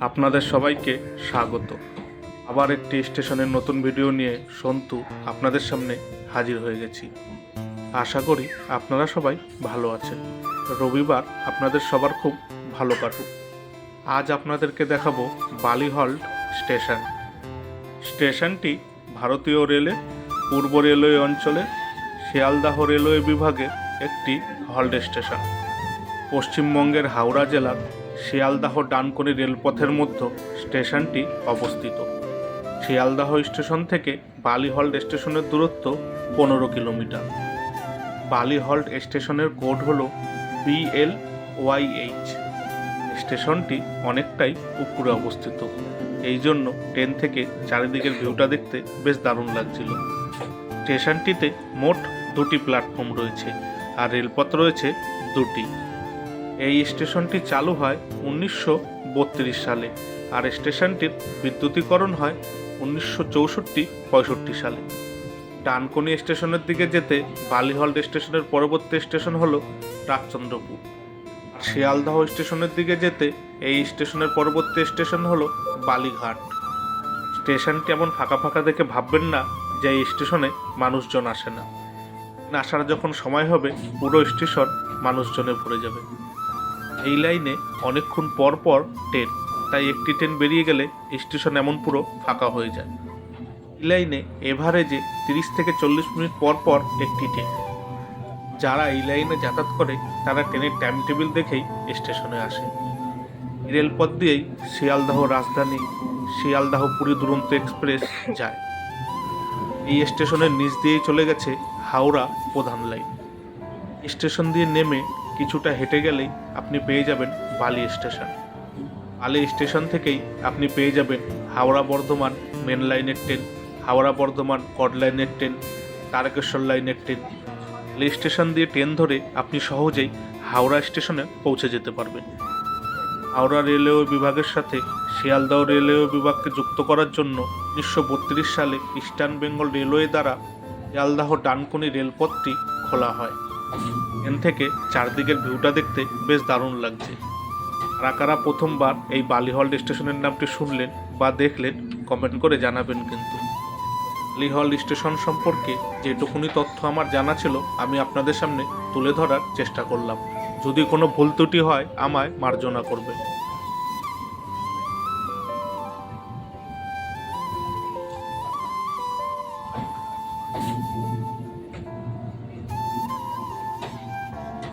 আপনাদের সবাইকে স্বাগত। আবার একটি স্টেশনের নতুন ভিডিও নিয়ে সন্তু আপনাদের সামনে হাজির হয়ে গেছি। আশা করি আপনারা সবাই ভালো আছেন। রবিবার আপনাদের সবার খুব ভালো কাটুক। আজ আপনাদেরকে দেখাবো বালিহল্ট স্টেশন। স্টেশনটি ভারতীয় রেলের পূর্ব রেলওয়ে অঞ্চলে শিয়ালদাহ রেলওয়ে বিভাগের একটি হল্ট স্টেশন। পশ্চিমবঙ্গের হাওড়া জেলার শিয়ালদাহ ডানকুনি রেলপথের মধ্যে স্টেশনটি অবস্থিত। শিয়ালদাহ স্টেশন থেকে বালিহল্ট স্টেশনের দূরত্ব পনেরো কিলোমিটার। বালিহল্ট স্টেশনের কোড হল বিএল ওয়াইএইচ স্টেশনটি অনেকটাই উপরে অবস্থিত। এই জন্য ট্রেন থেকে চারিদিকের ভিউটা দেখতে বেশ দারুণ লাগছিল। স্টেশনটিতে মোট দুটি প্ল্যাটফর্ম রয়েছে, আর রেলপথ রয়েছে দুটি। এই স্টেশনটি চালু হয় উনিশশো বত্রিশ সালে আর স্টেশনটির বিদ্যুতীকরণ হয় উনিশশো চৌষট্টি পঁয়ষট্টি সালে। ডানকনি স্টেশনের দিকে যেতে বালিহল্ট স্টেশনের পরবর্তী স্টেশন হলো রাজচন্দ্রপুর। শিয়ালদহ স্টেশনের দিকে যেতে এই স্টেশনের পরবর্তী স্টেশন হলো বালিঘাট। স্টেশনটি এমন ফাঁকা ফাঁকা দেখে ভাববেন না যে এই স্টেশনে মানুষজন আসে না। আসার যখন সময় হবে, পুরো স্টেশন মানুষজনে ভরে যাবে। এই লাইনে অনেকক্ষণ পর পর ট্রেন, তাই একটি ট্রেন বেরিয়ে গেলে স্টেশন এমন পুরো ফাঁকা হয়ে যায়। এই লাইনে এভারেজে তিরিশ থেকে চল্লিশ মিনিট পর পর একটি ট্রেন। যারা এই লাইনে যাতায়াত করে, তারা ট্রেনের টাইম টেবিল দেখেই স্টেশনে আসে। রেলপথ দিয়েই শিয়ালদাহ রাজধানী, শিয়ালদাহ পুরী দুরন্ত এক্সপ্রেস যায়। এই স্টেশনের নিচ দিয়েই চলে গেছে হাওড়া প্রধান লাইন। স্টেশন দিয়ে নেমে কিছুটা হেঁটে গেলেই আপনি পেয়ে যাবেন বালি স্টেশন। বালি স্টেশন থেকেই আপনি পেয়ে যাবেন হাওড়া বর্ধমান মেন লাইনের ট্রেন, হাওড়া বর্ধমান কড লাইনের ট্রেন, তারকেশ্বর লাইনের ট্রেন। বালি স্টেশন দিয়ে ট্রেন ধরে আপনি সহজেই হাওড়া স্টেশনে পৌঁছে যেতে পারবেন। হাওড়া রেলওয়ে বিভাগের সাথে শিয়ালদহ রেলওয়ে বিভাগকে যুক্ত করার জন্য উনিশশো বত্রিশ সালে ইস্টার্ন বেঙ্গল রেলওয়ে দ্বারা শিয়ালদাহ ডানকুনি রেলপথটি খোলা হয়। এখান থেকে চারদিকের ভিউটা দেখতে বেশ দারুণ লাগছে। কারা কারা প্রথমবার এই বালিহল্ট স্টেশনের নামটি শুনলেন বা দেখলেন, কমেন্ট করে জানাবেন কিন্তু। লিহল স্টেশন সম্পর্কে যেটুকুনি তথ্য আমার জানা ছিল, আমি আপনাদের সামনে তুলে ধরার চেষ্টা করলাম। যদি কোনো ভুল ত্রুটি হয়, আমায় মার্জনা করবেন।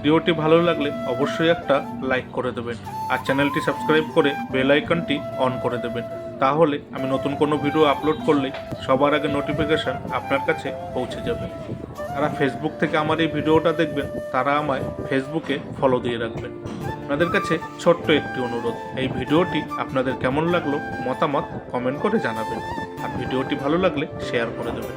ভিডিওটি ভালো লাগলে অবশ্যই একটা লাইক করে দেবেন আর চ্যানেলটি সাবস্ক্রাইব করে বেল আইকনটি অন করে দেবেন। তাহলে আমি নতুন কোনো ভিডিও আপলোড করলেই সবার আগে নোটিফিকেশান আপনার কাছে পৌঁছে যাবে। যারা ফেসবুক থেকে আমার এই ভিডিওটা দেখবেন, তারা আমায় ফেসবুকে ফলো দিয়ে রাখবেন। আপনাদের কাছে ছোট্ট একটি অনুরোধ, এই ভিডিওটি আপনাদের কেমন লাগল মতামত কমেন্ট করে জানাবেন। আর ভিডিওটি ভালো লাগলে শেয়ার করে দেবেন।